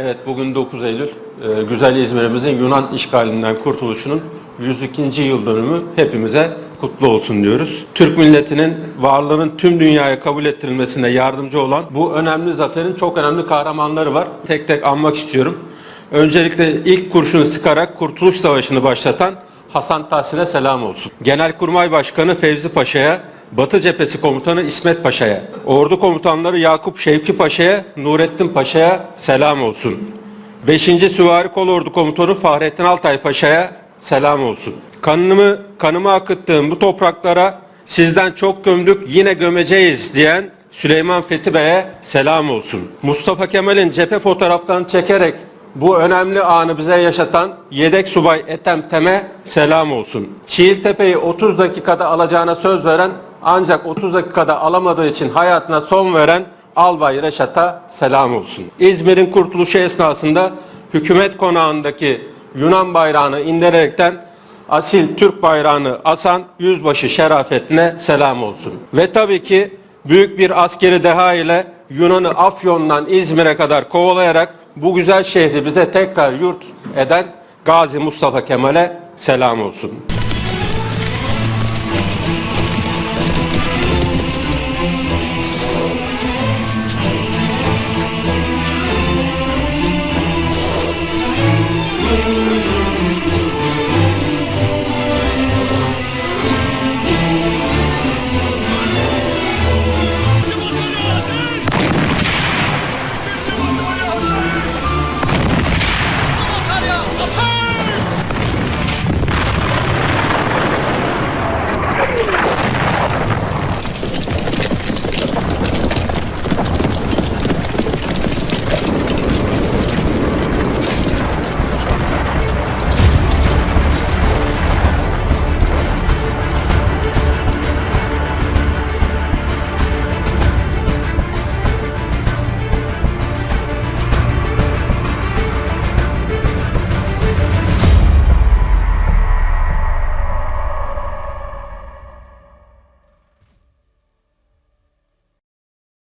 Evet bugün 9 Eylül. Ee, güzel İzmir'imizin Yunan işgalinden kurtuluşunun 102. yıl dönümü hepimize kutlu olsun diyoruz. Türk milletinin varlığının tüm dünyaya kabul ettirilmesine yardımcı olan bu önemli zaferin çok önemli kahramanları var. Tek tek anmak istiyorum. Öncelikle ilk kurşunu sıkarak Kurtuluş Savaşı'nı başlatan Hasan Tahsin'e selam olsun. Genelkurmay Başkanı Fevzi Paşa'ya, Batı Cephesi Komutanı İsmet Paşa'ya, Ordu Komutanları Yakup Şevki Paşa'ya, Nurettin Paşa'ya selam olsun. 5. Süvari Kolordu Komutanı Fahrettin Altay Paşa'ya selam olsun. Kanımı, kanımı akıttığım bu topraklara sizden çok gömdük yine gömeceğiz diyen Süleyman Fethi Bey'e selam olsun. Mustafa Kemal'in cephe fotoğraflarını çekerek bu önemli anı bize yaşatan yedek subay Ethem Tem'e selam olsun. Çiğiltepe'yi 30 dakikada alacağına söz veren ancak 30 dakikada alamadığı için hayatına son veren Albay Reşat'a selam olsun. İzmir'in kurtuluşu esnasında hükümet konağındaki Yunan bayrağını indirerekten asil Türk bayrağını asan yüzbaşı şerafetine selam olsun. Ve tabii ki büyük bir askeri deha ile Yunan'ı Afyon'dan İzmir'e kadar kovalayarak bu güzel şehri bize tekrar yurt eden Gazi Mustafa Kemal'e selam olsun.